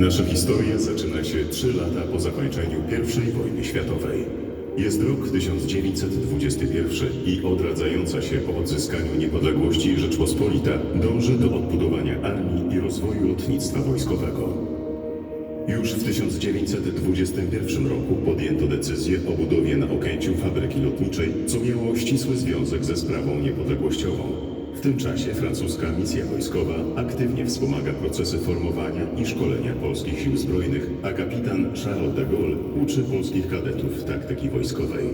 Nasza historia zaczyna się trzy lata po zakończeniu I wojny światowej. Jest rok 1921 i odradzająca się po odzyskaniu niepodległości Rzeczpospolita dąży do odbudowania armii i rozwoju lotnictwa wojskowego. Już w 1921 roku podjęto decyzję o budowie na Okęciu fabryki lotniczej, co miało ścisły związek ze sprawą niepodległościową. W tym czasie francuska misja wojskowa aktywnie wspomaga procesy formowania i szkolenia polskich sił zbrojnych, a kapitan Charles de Gaulle uczy polskich kadetów taktyki wojskowej.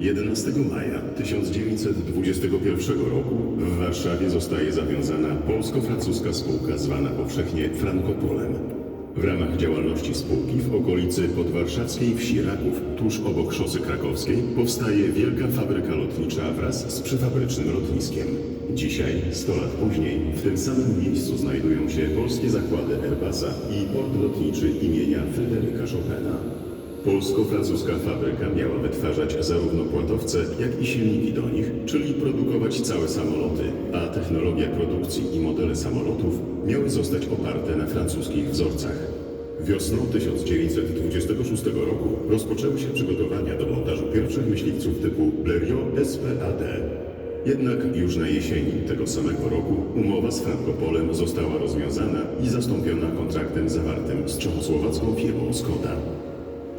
11 maja 1921 roku w Warszawie zostaje zawiązana polsko-francuska spółka zwana powszechnie Frankopolem. W ramach działalności spółki w okolicy podwarszawskiej wsi Raków, tuż obok szosy krakowskiej, powstaje wielka fabryka lotnicza wraz z przyfabrycznym lotniskiem. Dzisiaj, 100 lat później, w tym samym miejscu znajdują się polskie zakłady Airbusa i port lotniczy imienia Fryderyka Chopina. Polsko-francuska fabryka miała wytwarzać zarówno płatowce, jak i silniki do nich, czyli produkować całe samoloty, a technologia produkcji i modele samolotów miały zostać oparte na francuskich wzorcach. Wiosną 1926 roku rozpoczęły się przygotowania do montażu pierwszych myśliwców typu Blériot SPAD. Jednak już na jesieni tego samego roku umowa z Frankopolem została rozwiązana i zastąpiona kontraktem zawartym z czechosłowacką firmą Skoda.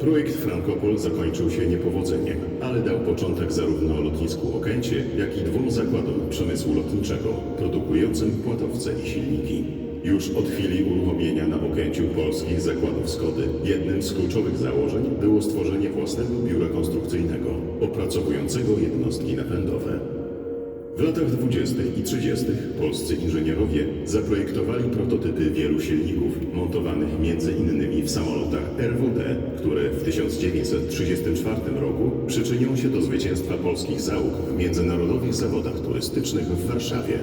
Projekt Frankopol zakończył się niepowodzeniem, ale dał początek zarówno lotnisku Okęcie, jak i dwóm zakładom przemysłu lotniczego, produkującym płatowce i silniki. Już od chwili uruchomienia na Okęciu polskich zakładów Skody, jednym z kluczowych założeń było stworzenie własnego biura konstrukcyjnego, opracowującego jednostki napędowe. W latach 20. i 30. polscy inżynierowie zaprojektowali prototypy wielu silników montowanych innymi w samolotach RWD, które w 1934 roku przyczynią się do zwycięstwa polskich załóg w międzynarodowych zawodach turystycznych w Warszawie.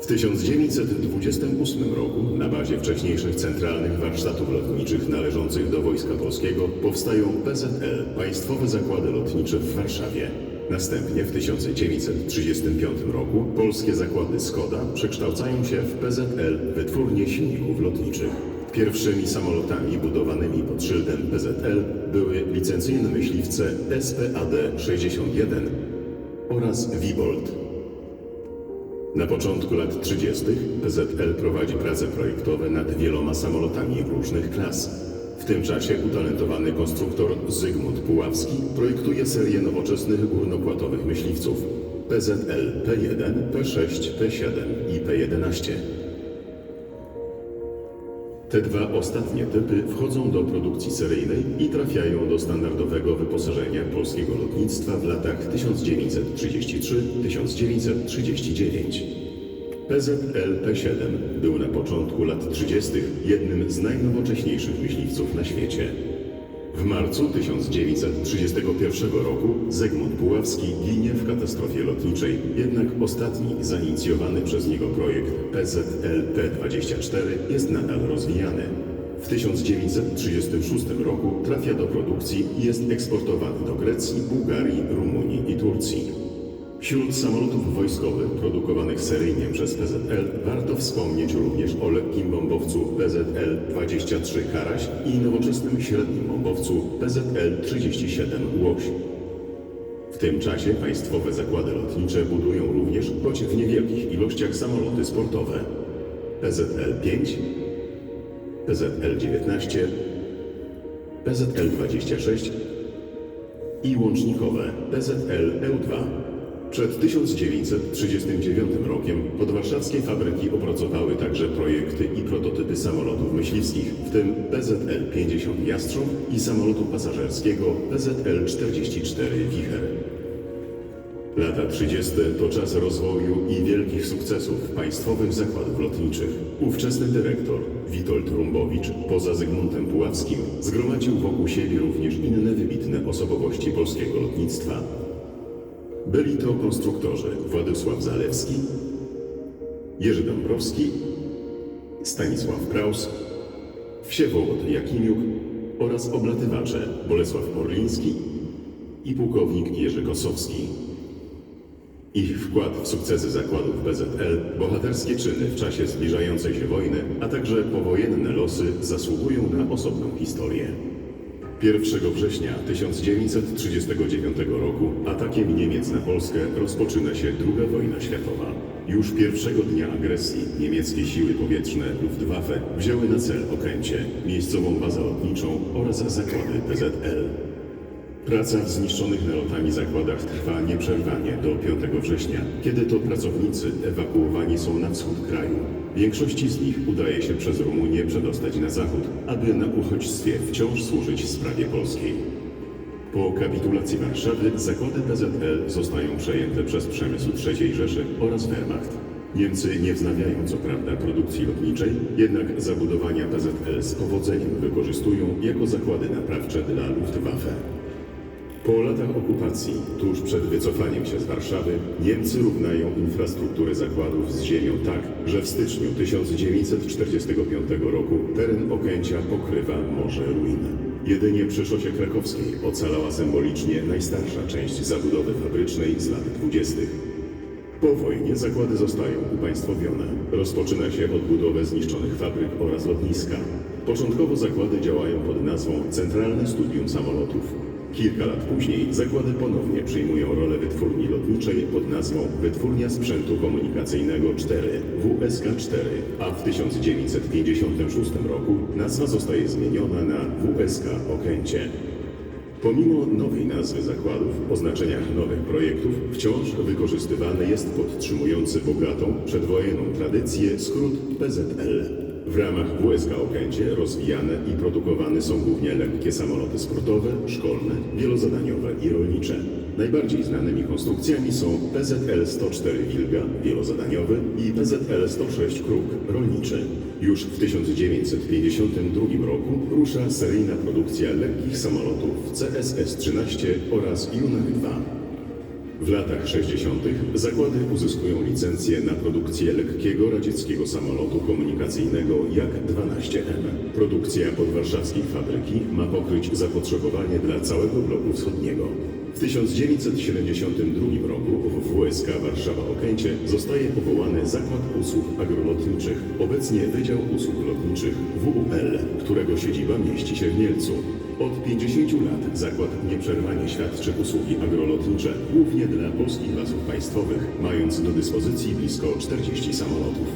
W 1928 roku na bazie wcześniejszych centralnych warsztatów lotniczych należących do Wojska Polskiego powstają PZL, Państwowe Zakłady Lotnicze w Warszawie. Następnie w 1935 roku polskie zakłady Skoda przekształcają się w PZL Wytwórnie Silników Lotniczych. Pierwszymi samolotami budowanymi pod szyldem PZL były licencyjne myśliwce SPAD-61 oraz Wibold. Na początku lat 30. PZL prowadzi prace projektowe nad wieloma samolotami różnych klas. W tym czasie utalentowany konstruktor Zygmunt Puławski projektuje serię nowoczesnych górnopłatowych myśliwców PZL P1, P6, P7 i P11. Te dwa ostatnie typy wchodzą do produkcji seryjnej i trafiają do standardowego wyposażenia polskiego lotnictwa w latach 1933-1939. PZL P7 był na początku lat 30. jednym z najnowocześniejszych myśliwców na świecie. W marcu 1931 roku Zygmunt Puławski ginie w katastrofie lotniczej, jednak ostatni zainicjowany przez niego projekt PZL P24 jest nadal rozwijany. W 1936 roku trafia do produkcji i jest eksportowany do Grecji, Bułgarii, Rumunii i Turcji. Wśród samolotów wojskowych produkowanych seryjnie przez PZL warto wspomnieć również o lekkim bombowcu PZL-23 Karaś i nowoczesnym średnim bombowcu PZL-37 Łoś. W tym czasie państwowe zakłady lotnicze budują również, choć w niewielkich ilościach, samoloty sportowe PZL-5, PZL-19, PZL-26 i łącznikowe PZL-EU2. Przed 1939 rokiem podwarszawskie fabryki opracowały także projekty i prototypy samolotów myśliwskich, w tym PZL-50 Jastrząb i samolotu pasażerskiego PZL-44 Wicher. Lata 30. to czas rozwoju i wielkich sukcesów państwowych zakładów lotniczych. Ówczesny dyrektor Witold Rumbowicz, poza Zygmuntem Puławskim, zgromadził wokół siebie również inne wybitne osobowości polskiego lotnictwa. Byli to konstruktorzy Władysław Zalewski, Jerzy Dąbrowski, Stanisław Kraus, Wsiewołod Jakimiuk oraz oblatywacze Bolesław Orliński i pułkownik Jerzy Kosowski. Ich wkład w sukcesy zakładów PZL, bohaterskie czyny w czasie zbliżającej się wojny, a także powojenne losy zasługują na osobną historię. 1 września 1939 roku atakiem Niemiec na Polskę rozpoczyna się II wojna światowa. Już pierwszego dnia agresji niemieckie siły powietrzne Luftwaffe wzięły na cel Okęcie, miejscową bazę lotniczą oraz zakłady PZL. Praca w zniszczonych nalotami zakładach trwa nieprzerwanie do 5 września, kiedy to pracownicy ewakuowani są na wschód kraju. Większości z nich udaje się przez Rumunię przedostać na zachód, aby na uchodźstwie wciąż służyć sprawie polskiej. Po kapitulacji Warszawy zakłady PZL zostają przejęte przez przemysł III Rzeszy oraz Wehrmacht. Niemcy nie wznawiają co prawda produkcji lotniczej, jednak zabudowania PZL z powodzeniem wykorzystują jako zakłady naprawcze dla Luftwaffe. Po latach okupacji, tuż przed wycofaniem się z Warszawy, Niemcy równają infrastrukturę zakładów z ziemią tak, że w styczniu 1945 roku teren Okęcia pokrywa Morze Ruin. Jedynie przy szosie krakowskiej ocalała symbolicznie najstarsza część zabudowy fabrycznej z lat 20. Po wojnie zakłady zostają upaństwowione. Rozpoczyna się odbudowę zniszczonych fabryk oraz lotniska. Początkowo zakłady działają pod nazwą Centralne Studium Samolotów. Kilka lat później zakłady ponownie przyjmują rolę wytwórni lotniczej pod nazwą Wytwórnia Sprzętu Komunikacyjnego 4 WSK-4, a w 1956 roku nazwa zostaje zmieniona na WSK Okęcie. Pomimo nowej nazwy zakładów, o znaczeniach nowych projektów, wciąż wykorzystywany jest podtrzymujący bogatą, przedwojenną tradycję skrót PZL. W ramach WSK Okęcie rozwijane i produkowane są głównie lekkie samoloty sportowe, szkolne, wielozadaniowe i rolnicze. Najbardziej znanymi konstrukcjami są PZL-104 Wilga, wielozadaniowy i PZL-106 Kruk, rolniczy. Już w 1952 roku rusza seryjna produkcja lekkich samolotów CSS-13 oraz Junak 2. W latach 60. zakłady uzyskują licencję na produkcję lekkiego radzieckiego samolotu komunikacyjnego Jak-12M. Produkcja podwarszawskiej fabryki ma pokryć zapotrzebowanie dla całego bloku wschodniego. W 1972 roku w WSK Warszawa Okęcie zostaje powołany Zakład Usług Agrolotniczych, obecnie Wydział Usług Lotniczych WUL, którego siedziba mieści się w Mielcu. Od 50 lat zakład nieprzerwanie świadczy usługi agrolotnicze, głównie dla polskich lasów państwowych, mając do dyspozycji blisko 40 samolotów.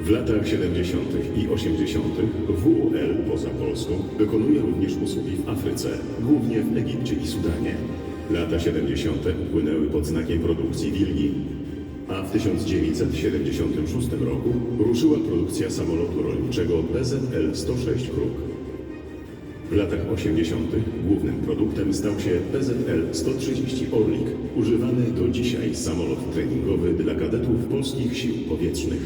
W latach 70. i 80. WUL poza Polską wykonuje również usługi w Afryce, głównie w Egipcie i Sudanie. Lata 70. upłynęły pod znakiem produkcji wilgi, a w 1976 roku ruszyła produkcja samolotu rolniczego PZL-106 Kruk. W latach 80. głównym produktem stał się PZL-130 Orlik, używany do dzisiaj samolot treningowy dla kadetów polskich sił powietrznych.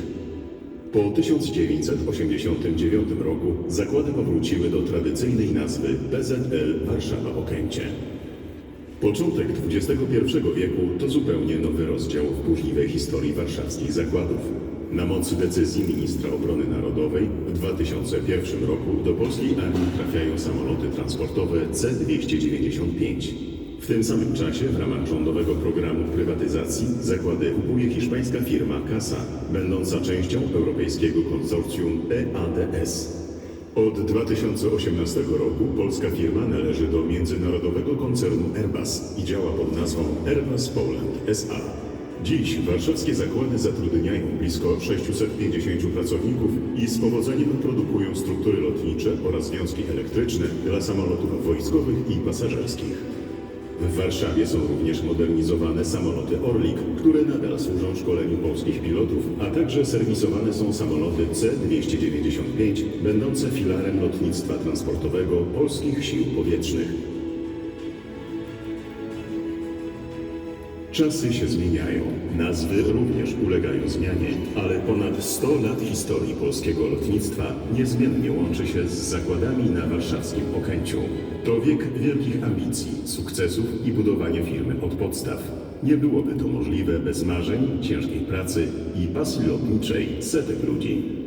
Po 1989 roku zakłady powróciły do tradycyjnej nazwy PZL Warszawa Okęcie. Początek XXI wieku to zupełnie nowy rozdział w burzliwej historii warszawskich zakładów. Na mocy decyzji ministra obrony narodowej w 2001 roku do polskiej armii trafiają samoloty transportowe C-295. W tym samym czasie w ramach rządowego programu prywatyzacji zakłady kupuje hiszpańska firma CASA, będąca częścią europejskiego konsorcjum EADS. Od 2018 roku polska firma należy do międzynarodowego koncernu Airbus i działa pod nazwą Airbus Poland SA. Dziś warszawskie zakłady zatrudniają blisko 650 pracowników i z powodzeniem produkują struktury lotnicze oraz związki elektryczne dla samolotów wojskowych i pasażerskich. W Warszawie są również modernizowane samoloty Orlik, które nadal służą szkoleniu polskich pilotów, a także serwisowane są samoloty C-295, będące filarem lotnictwa transportowego polskich sił powietrznych. Czasy się zmieniają, nazwy również ulegają zmianie, ale ponad 100 lat historii polskiego lotnictwa niezmiennie łączy się z zakładami na warszawskim Okęciu. To wiek wielkich ambicji, sukcesów i budowania firmy od podstaw. Nie byłoby to możliwe bez marzeń, ciężkiej pracy i pasji lotniczej setek ludzi.